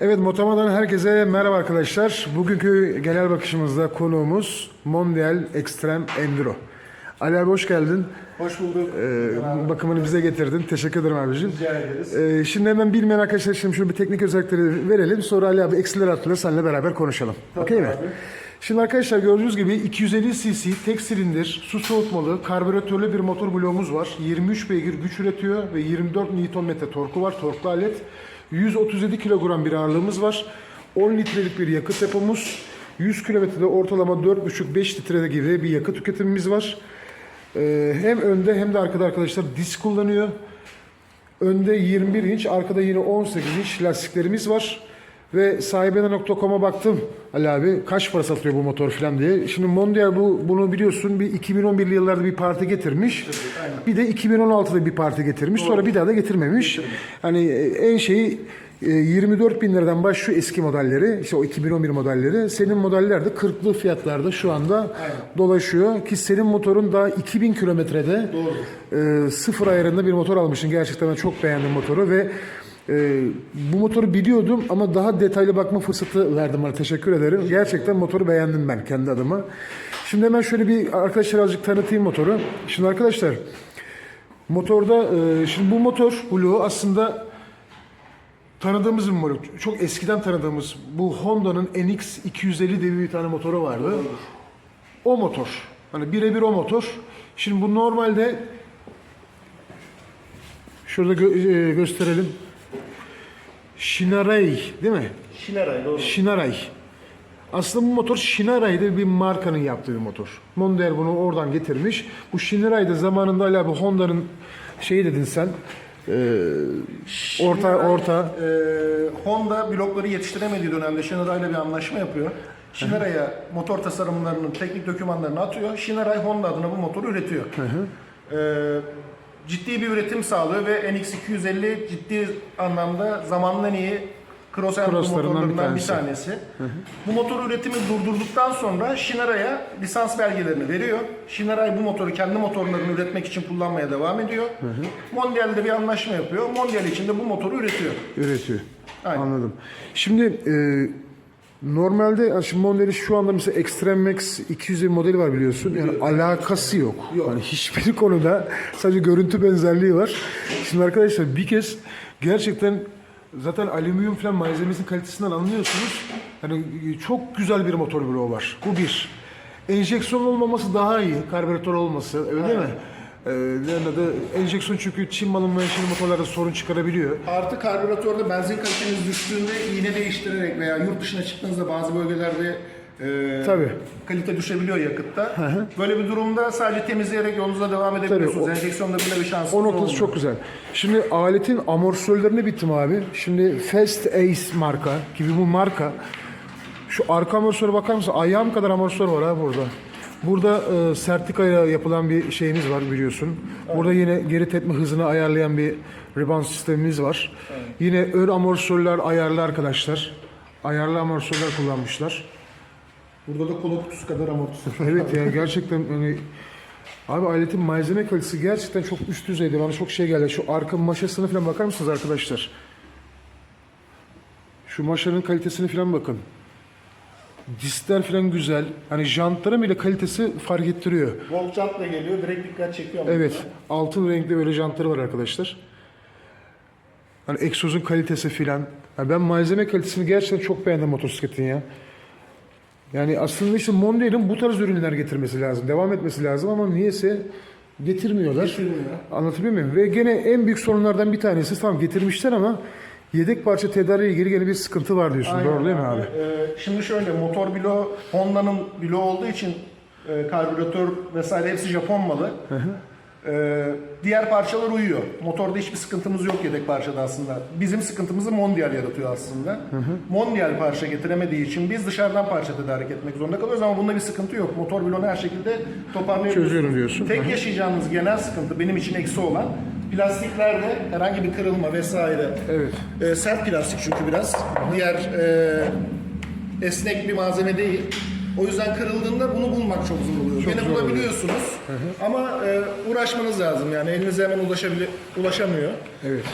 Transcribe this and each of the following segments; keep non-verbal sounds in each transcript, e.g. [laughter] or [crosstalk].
Evet Motoma'dan herkese merhaba arkadaşlar. Bugünkü genel bakışımızda konuğumuz Mondial Extreme Enduro. Ali abi hoş geldin. Hoş bulduk. Ee, bakımını bize getirdin. Teşekkür ederim abicim. Rica ederiz. Ee, şimdi hemen bilmeyen arkadaşlar şimdi şöyle bir teknik özellikleri verelim. Sonra Ali abi eksiler artıları seninle beraber konuşalım. Okey mi? abi. Şimdi arkadaşlar gördüğünüz gibi 250 cc tek silindir, su soğutmalı, karbüratörlü bir motor bloğumuz var. 23 beygir güç üretiyor ve 24 Nm torku var. Torklu alet. 137 kilogram bir ağırlığımız var. 10 litrelik bir yakıt depomuz. 100 kilometrede ortalama 4,5-5 litre gibi bir yakıt tüketimimiz var. Ee, hem önde hem de arkada arkadaşlar disk kullanıyor. Önde 21 inç, arkada yine 18 inç lastiklerimiz var. Ve sahibine.com'a baktım Ali abi kaç para satıyor bu motor falan diye. Şimdi Mondial bu bunu biliyorsun bir 2011'li yıllarda bir parti getirmiş. Bir de 2016'da bir parti getirmiş. Sonra bir daha da getirmemiş. Hani e, en şeyi e, 24 bin liradan başlıyor eski modelleri. işte o 2011 modelleri. Senin modeller de 40'lı fiyatlarda şu anda dolaşıyor. Ki senin motorun daha 2000 kilometrede e, sıfır ayarında bir motor almışsın. Gerçekten ben çok beğendim motoru ve e, bu motoru biliyordum ama daha detaylı bakma fırsatı verdim bana. Teşekkür ederim. Gerçekten motoru beğendim ben kendi adıma. Şimdi hemen şöyle bir arkadaşlar azıcık tanıtayım motoru. Şimdi arkadaşlar motorda e, şimdi bu motor Blue aslında tanıdığımız bir motor. Çok eskiden tanıdığımız bu Honda'nın NX 250 diye bir tane motoru vardı. O motor. Hani birebir o motor. Şimdi bu normalde şurada gö- e, gösterelim. Shinarei değil mi? Şineray doğru. Shinarei. Aslında bu motor Shinarai'de bir markanın yaptığı bir motor. Mondial bunu oradan getirmiş. Bu Shinarei de zamanında Ali abi Honda'nın şeyi dedin sen. e, orta orta Ee, Honda blokları yetiştiremediği dönemde Shineray'la bir anlaşma yapıyor. Shineray'a motor tasarımlarının teknik dokümanlarını atıyor. Shineray Honda adına bu motoru üretiyor. Ee, ciddi bir üretim sağlıyor ve NX250 ciddi anlamda zamanın en iyi cross enduro Crosslarından bir motorlarından bir tanesi. tanesi. Bu motor üretimi durdurduktan sonra Shineray'a lisans belgelerini veriyor. Shineray bu motoru kendi motorlarını üretmek için kullanmaya devam ediyor. Mondial'de bir anlaşma yapıyor. Mondial için de bu motoru üretiyor. üretiyor. Aynen. Anladım. Şimdi e, normalde yani şimdi Mondial'in şu anda mesela Extreme Max 200 modeli var biliyorsun. Yani alakası yok. Yani hiçbir [laughs] konuda sadece görüntü benzerliği var. Şimdi arkadaşlar bir kez gerçekten zaten alüminyum falan malzemesinin kalitesinden anlıyorsunuz. Hani çok güzel bir motor bloğu var. Bu bir. Enjeksiyon olmaması daha iyi. Karbüratör olması öyle değil mi? Ee, adı? Enjeksiyon çünkü Çin malı menşeli motorlarda sorun çıkarabiliyor. Artı karbüratörde benzin kaliteniz düştüğünde iğne değiştirerek veya yurt dışına çıktığınızda bazı bölgelerde e, Tabii. kalite düşebiliyor yakıtta. Böyle bir durumda sadece temizleyerek yolunuza devam edebiliyorsunuz. o- Enjeksiyonda bile bir şansınız O noktası olmuyor. çok güzel. Şimdi aletin amortisörlerine bittim abi. Şimdi Fast Ace marka gibi bu marka. Şu arka amortisöre bakar mısın? Ayağım kadar amortisör var ha burada. Burada e, sertikaya yapılan bir şeyimiz var biliyorsun. Burada yine geri tepme hızını ayarlayan bir rebound sistemimiz var. Yine ön amortisörler ayarlı arkadaşlar. Ayarlı amortisörler kullanmışlar. Burada da kola kutusu kadar amortisör. [laughs] Evet yani gerçekten hani abi aletin malzeme kalitesi gerçekten çok üst düzeyde. Bana çok şey geldi. Şu arka maşasına falan bakar mısınız arkadaşlar? Şu maşanın kalitesini falan bakın. Diskler falan güzel. Hani jantların bile kalitesi fark ettiriyor. Volt jantla geliyor. Direkt dikkat çekiyor. Evet. Altın renkli böyle jantları var arkadaşlar. Hani egzozun kalitesi filan. Yani ben malzeme kalitesini gerçekten çok beğendim motosikletin ya. Yani aslında işte Mondial'in bu tarz ürünler getirmesi lazım. Devam etmesi lazım ama niyeyse getirmiyorlar. Getirmiyor. Anlatabiliyor muyum? Ve gene en büyük sorunlardan bir tanesi tamam getirmişler ama yedek parça tedariği ilgili gene bir sıkıntı var diyorsun. Aynen Doğru değil mi abi? Ee, şimdi şöyle motor bloğu Honda'nın bloğu olduğu için e, karbüratör vesaire hepsi Japon malı. Ee, diğer parçalar uyuyor. Motorda hiçbir sıkıntımız yok yedek parçada aslında. Bizim sıkıntımızı Mondial yaratıyor aslında. Mondial parça getiremediği için biz dışarıdan parça tedarik etmek zorunda kalıyoruz ama bunda bir sıkıntı yok. Motor bloğunu her şekilde toparlayabiliyorsunuz. Çözüyorum diyorsun. Tek yaşayacağınız genel sıkıntı benim için eksi olan plastiklerde herhangi bir kırılma vesaire. Evet. E, sert plastik çünkü biraz. Diğer e, esnek bir malzeme değil. O yüzden kırıldığında bunu bulmak çok zor oluyor. Çok Gene zor oluyor. bulabiliyorsunuz ama e, uğraşmanız lazım yani elinize hemen ulaşabili ulaşamıyor. Evet.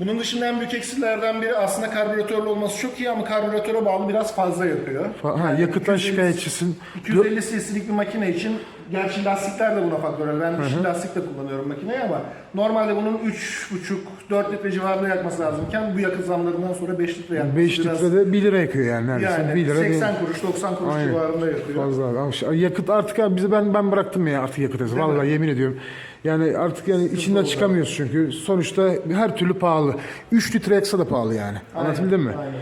Bunun dışında en büyük eksilerden biri aslında karbüratörlü olması çok iyi ama karbüratöre bağlı biraz fazla yakıyor. Fa- Ha, yakıttan 250 şikayetçisin. 250 cc'lik bir makine için gerçi lastikler de buna faktör. Ben dişli lastik de kullanıyorum makineyi ama normalde bunun 3,5-4 litre civarında yakması lazımken bu yakıt zamlarından sonra 5 litre yakması 5 biraz- litrede 1 lira yakıyor yani neredeyse. yani 1 lira 80 değil. kuruş 90 kuruş Aynen. civarında yakıyor. Fazla abi. Ama şu- yakıt artık abi bize ben ben bıraktım ya artık yakıt hızı. Vallahi yemin ediyorum. Yani artık yani içinden çıkamıyoruz çünkü. Sonuçta her türlü pahalı. 3 litre yaksa da pahalı yani. Anlatabildim mi? Aynen,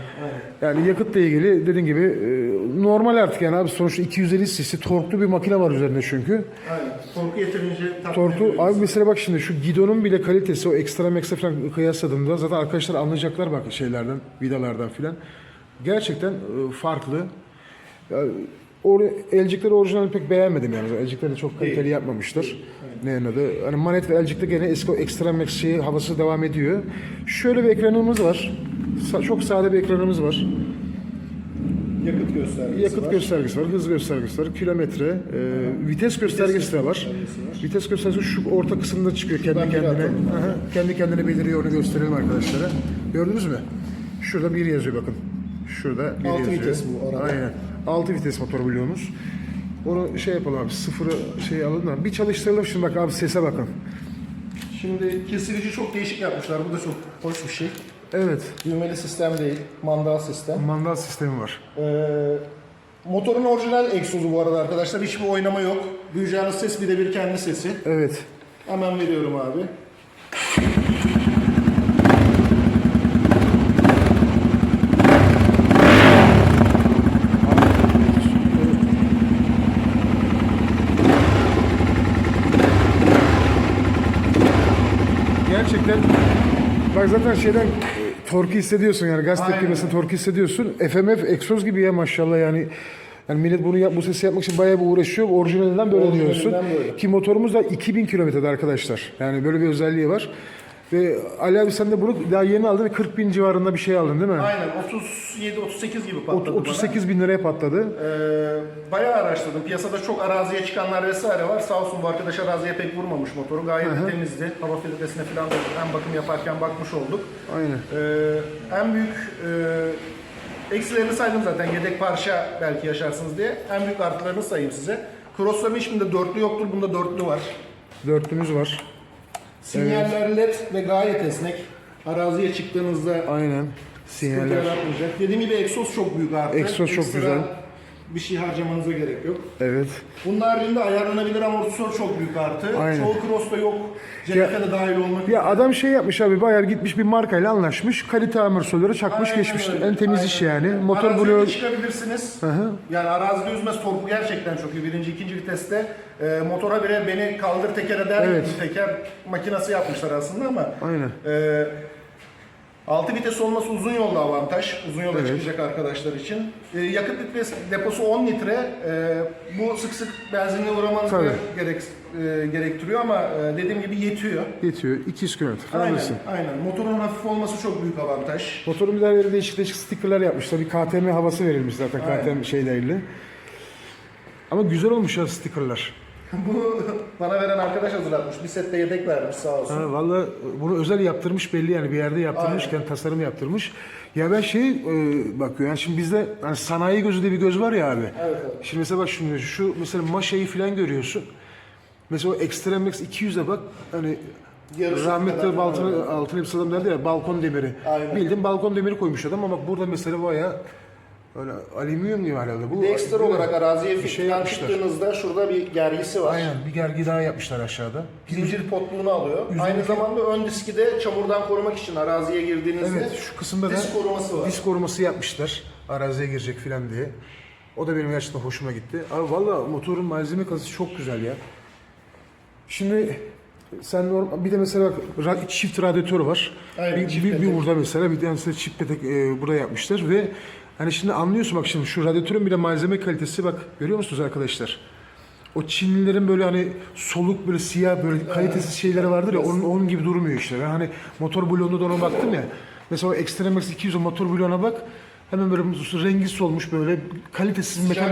aynen. Yani yakıtla ilgili dediğin gibi e, normal artık yani abi sonuçta 250 cc torklu bir makine var üzerinde çünkü. Aynen. Torku yeterince tatmin Torku abi mesela bak şimdi şu gidonun bile kalitesi o ekstra max'e falan kıyasladığımda zaten arkadaşlar anlayacaklar bak şeylerden vidalardan filan. Gerçekten e, farklı. Ya, or, elcikleri orijinal pek beğenmedim yani. Elcikleri de çok kaliteli yapmamışlar. Ne adı? Hani manet ve elcikte gene eski ekstra max şeyi havası devam ediyor. Şöyle bir ekranımız var. Sa- çok sade bir ekranımız var. yakıt göstergesi Yakıt var. göstergesi var, hız göstergesi var, kilometre, e, vites göstergesi de var. Vites göstergesi şu orta kısımda çıkıyor kendi Şuradan bir kendine. atalım. Aha, kendi kendine beliriyor onu gösterelim arkadaşlara. Gördünüz mü? Şurada bir yazıyor bakın. Şurada bir Altı yazıyor. vites bu arada. Aynen. 6 vites motor bloğumuz. Onu şey yapalım abi sıfırı şey alın da bir çalıştıralım şimdi bak abi sese bakın. Şimdi kesilici çok değişik yapmışlar. Bu da çok hoş bir şey. Evet. Düğmeli sistem değil, mandal sistem. Mandal sistemi var. Ee, motorun orijinal egzozu bu arada arkadaşlar. Hiçbir oynama yok. Duyacağınız ses birebir kendi sesi. Evet. Hemen veriyorum abi. Gerçekten bak zaten şeyden e, torku hissediyorsun yani gaz tepkimesini torku hissediyorsun. FMF egzoz gibi ya maşallah yani. Yani millet bunu yap, bu sesi yapmak için bayağı bir uğraşıyor. Orijinalinden böyle Orijinalinden diyorsun. böyle. Ki motorumuz da 2000 kilometrede arkadaşlar. Yani böyle bir özelliği var. Ve Ali abi sen de bunu daha yeni aldın. 40 bin civarında bir şey aldın değil mi? Aynen 37-38 gibi patladı Ot- bana. 38 bin liraya patladı. Ee, bayağı araştırdım. Piyasada çok araziye çıkanlar vesaire var. Sağ olsun bu arkadaş araziye pek vurmamış motoru. Gayet de temizdi. Hava filtresine falan da hem bakım yaparken bakmış olduk. Aynen. Ee, en büyük e, eksilerini saydım zaten. Yedek parça belki yaşarsınız diye. En büyük artılarını sayayım size. Crossların hiçbirinde dörtlü yoktur. Bunda dörtlü var. Dörtlümüz var. Sinyaller led ve gayet esnek. Araziye çıktığınızda Aynen. Sinyaller. yaratmayacak. Dediğim gibi egzoz çok büyük artı. Egzoz çok Ekstra güzel. Bir şey harcamanıza gerek yok. Evet. Bunun haricinde ayarlanabilir amortisör çok büyük artı. Aynen. Çoğu Cross'ta yok. CNF'de de dahil olmak Ya adam şey yapmış abi bayağı gitmiş bir markayla anlaşmış. Kalite amortisörleri çakmış Aynen geçmiş. öyle. En temiz Aynen iş yani. Motor Araziye bloğu çıkabilirsiniz. hı. Yani arazide yüzmez torku gerçekten çok iyi. Birinci, ikinci viteste e, motora bile beni kaldır teker eder Evet. teker makinası yapmışlar aslında ama Aynen. e, 6 vites olması uzun yolda avantaj. Uzun yola Evet. çıkacak arkadaşlar için. E, yakıt litresi deposu 10 litre. E, bu sık sık benzinle uğramanızı Tabii. gerek, e, gerektiriyor ama e, dediğim gibi yetiyor. yetiyor. 200 kilometre falan Aynen, aynen. Motorun hafif olması çok büyük avantaj. Motorun bir daha yeri değişik değişik stickerlar yapmışlar. Bir KTM havası verilmiş zaten Aynen. KTM şeyleriyle. Ama güzel olmuş ya stickerlar. [laughs] Bu bana veren arkadaş hazırlatmış. Bir sette yedek vermiş sağ olsun. Ha, Valla bunu özel yaptırmış belli yani bir yerde yaptırmışken tasarım yaptırmış. Ya ben şey e, bakıyorum yani şimdi bizde hani sanayi gözü diye bir göz var ya abi. Evet, evet. Şimdi mesela bak şimdi şu mesela maşayı falan görüyorsun. Mesela o Extreme Max 200'e bak hani Yarısı rahmetli kadar altına, altına hepsi adam derdi ya balkon demiri. Aynen. Bildiğin balkon demiri koymuş adam ama bak burada mesela bayağı öyle alüminyum gibi herhalde. Bu Bir de ekstra olarak araziye bir şey yapmışlar. çıktığınızda şurada bir gergisi var. Aynen bir gergi daha yapmışlar aşağıda. Zincir potluğunu alıyor. Aynı zamanda ön diski de çamurdan korumak için araziye girdiğinizde Evet şu kısımda da disk koruması var. disk koruması yapmışlar. Araziye girecek filan diye. O da benim gerçekten hoşuma gitti. Abi valla motorun malzeme kalitesi çok güzel ya. Şimdi sen normal, bir de mesela bak ra- çift radyatör var. Aynen, bir, çift bir, bir petek. burada mesela bir de çift petek e, burada yapmışlar ve hani şimdi anlıyorsun bak şimdi şu radyatörün bile malzeme kalitesi bak görüyor musunuz arkadaşlar? O Çinlilerin böyle hani soluk böyle siyah böyle kalitesiz şeyleri vardır ya onun, onun gibi durmuyor işte. Ben hani motor bloğunda da ona baktım ya. Mesela o Extreme Max 200 motor bloğuna bak. Hemen böyle rengi solmuş böyle kalitesiz metal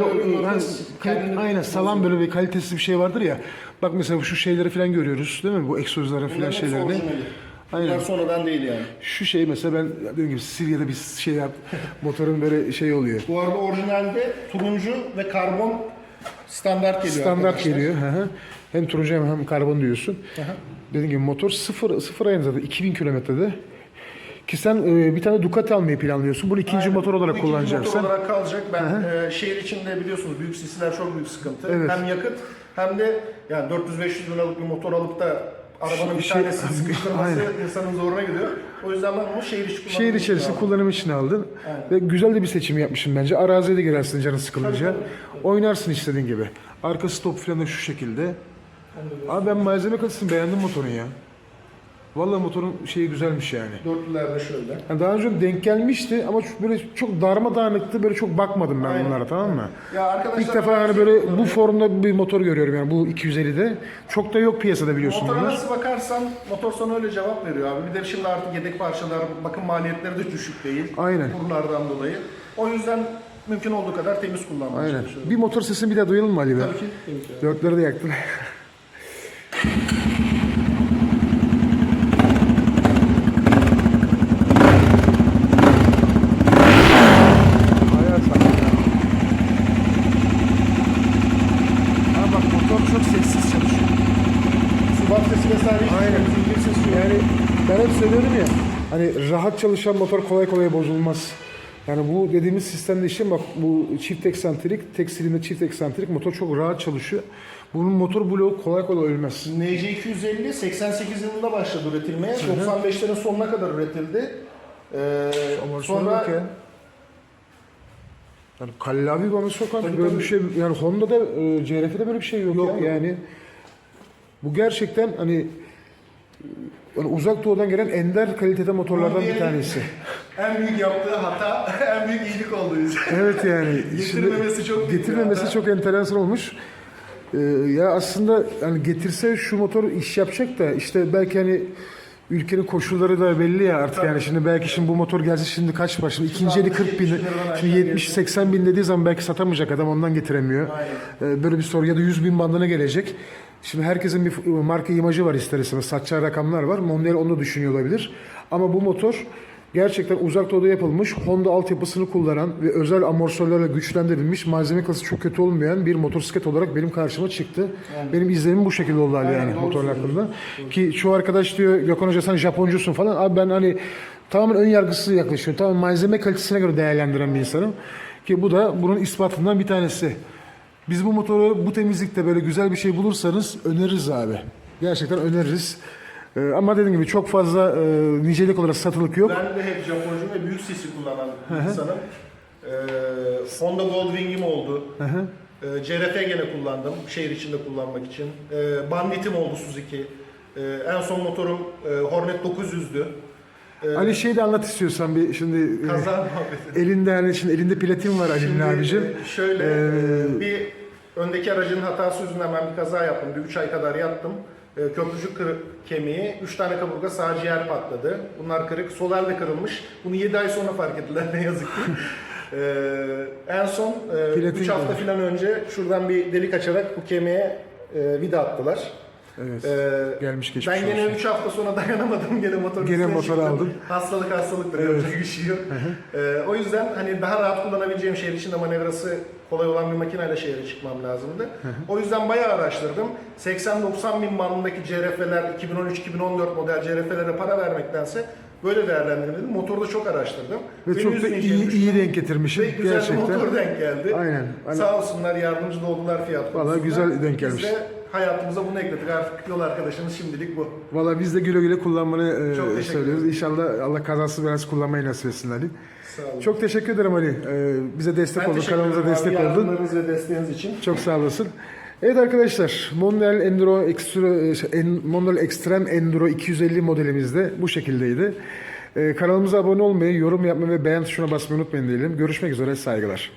yani aynen salan böyle bir kalitesiz bir şey vardır ya. Bak mesela şu şeyleri falan görüyoruz değil mi? Bu egzozları falan şeylerde. Orijinali. Bunlar Aynen. sonradan değil yani. Şu şey mesela ben dediğim gibi Siria'da bir şey yap, motorun böyle şey oluyor. Bu arada orijinalde turuncu ve karbon standart geliyor Standart arkadaşlar. geliyor. Hı hı. Hem turuncu hem, hem karbon diyorsun. Dediğim gibi motor sıfır, sıfır ayın zaten 2000 kilometrede. Ki sen e, bir tane Ducati almayı planlıyorsun. Bunu ikinci Aynen. motor olarak Bu ikinci kullanacaksın. motor olarak kalacak. Ben e, şehir içinde biliyorsunuz büyük sisler çok büyük sıkıntı. Evet. Hem yakıt hem de yani 400-500 liralık bir motor alıp da arabanın bir Şey- tanesi [laughs] sıkıştırması insanın zoruna gidiyor. O yüzden ben bunu şehir içi kullanıyorum. Şehir içerisinde kullanım için aldın. Aynen. Ve güzel de bir seçim yapmışsın bence. Araziye de girersin canın sıkılınca. Oynarsın istediğin gibi. Arka stop falan da şu şekilde. Abi ben malzeme kalitesini beğendim motorun ya. Vallahi motorun şeyi güzelmiş yani. Dörtlülerde şöyle. Yani daha önce denk gelmişti ama böyle çok darmadağınıktı. Böyle çok bakmadım ben Aynen. bunlara tamam mı? Ya arkadaşlar İlk defa hani böyle bu formda bir motor görüyorum yani bu 250'de. Çok da yok piyasada biliyorsun Motora bunlar. nasıl bakarsan motor sana öyle cevap veriyor abi. Bir de şimdi artık yedek parçalar, bakım maliyetleri de düşük değil. Aynen. Kurlardan dolayı. O yüzden mümkün olduğu kadar temiz kullanmaya Aynen. Bir motor sesini bir daha duyalım mı Ali Bey? Tabii ki. Tabii ki. Dörtleri de yaktın. [laughs] Ayağa kalk ya. Ha bak motor çok sessiz çalışıyor. Subaf sesi vesaire hiç Aynen. zincir sesi yok. Yani ben hep söylüyorum ya hani rahat çalışan motor kolay kolay bozulmaz. Yani bu dediğimiz sistemde işte bak bu çift eksantrik, tek silindir çift eksantrik motor çok rahat çalışıyor. Bunun motor bloğu kolay kolay ölmez. NC250 88 yılında başladı üretilmeye. 95'lerin sonuna kadar üretildi. Ee, sonra ya. Yani kallavi bana sokar. Tabii, böyle tabii. bir şey yani Honda'da e, CRF'de böyle bir şey yok, Yok, ya. Yani bu gerçekten hani uzak doğudan gelen ender kalitede motorlardan bir tanesi. en büyük yaptığı hata, [laughs] en büyük iyilik oldu bize. Evet yani. [laughs] Getirmemesi Şimdi çok getirmemesi çok enteresan olmuş. Ee, ya aslında yani getirse şu motor iş yapacak da işte belki hani ülkenin koşulları da belli ya artık yani şimdi belki şimdi bu motor gelse şimdi kaç para şimdi ikinci eli 40 bin 60-70 liradan şimdi aşağı 70-80 bin dediği zaman belki satamayacak adam ondan getiremiyor. Ee, böyle bir soru ya da 100 bin bandına gelecek. Şimdi herkesin bir marka imajı var ister istemez satacağı rakamlar var. Mondial onu da düşünüyor olabilir. Ama bu motor gerçekten uzak doğuda yapılmış Honda altyapısını kullanan ve özel amortisörlerle güçlendirilmiş malzeme kalitesi çok kötü olmayan bir motosiklet olarak benim karşıma çıktı. Benim izlenimim bu şekilde oldu yani doğru motorlar hakkında. Ki şu arkadaş diyor Gökhan Hoca sen Japoncusun falan. Abi ben hani tamamen ön yargısız yaklaşıyorum. Tamamen malzeme kalitesine göre değerlendiren bir insanım. Ki bu da bunun ispatından bir tanesi. Biz bu motoru bu temizlikte böyle güzel bir şey bulursanız öneririz abi. Gerçekten öneririz. Ee, ama dediğim gibi çok fazla e, nicelik olarak satılık yok. Ben de hep Japoncu ve büyük sesi kullanan insanım. Ee, Honda Goldwing'im oldu. Ee, CRF gene kullandım şehir içinde kullanmak için. Ee, Bandit'im oldu Suzuki. Ee, en son motorum e, Hornet 900'dü. Ee, Ali şey de anlat istiyorsan bir şimdi e, kaza muhabbeti. elinde hani şimdi elinde platin var Ali'nin Şimdi, abicim. e, Şöyle e, bir öndeki aracın hatası yüzünden ben bir kaza yaptım. Bir 3 ay kadar yattım. E, Köprücük kırık kemiği, 3 tane kaburga sağ ciğer patladı. Bunlar kırık. Sol el de kırılmış. Bunu 7 ay sonra fark ettiler ne yazık ki. [laughs] E, en son Platin 3 hafta falan önce şuradan bir delik açarak bu kemiğe e, vida attılar. Evet. E, Gelmiş geçmiş ben gene olsun. 3 hafta sonra [laughs] dayanamadım. Gene motor Gene üstüne motor çıktım. aldın. Hastalık hastalıktır. Yapacak bir şey yok. Ee, o yüzden hani daha rahat kullanabileceğim şehir içinde manevrası kolay olan bir makineyle şehre çıkmam lazımdı. o yüzden bayağı araştırdım. 80-90 bin bandındaki CRF'ler, 2013-2014 model CRF'lere para vermektense böyle değerlendirelim dedim. Motoru da çok araştırdım. Ve Beni çok da üzmeyeceğini iyi, iyi düşündüm. denk getirmişsin Ve güzel gerçekten. bir motor denk geldi. Aynen. Hani- Sağ olsunlar yardımcı da oldular fiyat Vallahi konusunda. güzel denk gelmiş. Biz de hayatımıza bunu ekledik. Artık yol arkadaşımız şimdilik bu. Valla biz de güle güle kullanmanı e, teşekkür söylüyoruz. İnşallah Allah kazasız belasız kullanmayı nasip etsin Ali. Sağ olun. Çok teşekkür ederim Ali. E, bize destek oldun, kanalımıza destek oldun. Yardımlarınız ve desteğiniz için. Çok sağ olasın. Evet arkadaşlar, Mondial Enduro Extra, şey, en- Mondial Extreme Enduro 250 modelimizde bu şekildeydi. E, kanalımıza abone olmayı, yorum yapmayı ve beğen tuşuna basmayı unutmayın diyelim. Görüşmek üzere, saygılar.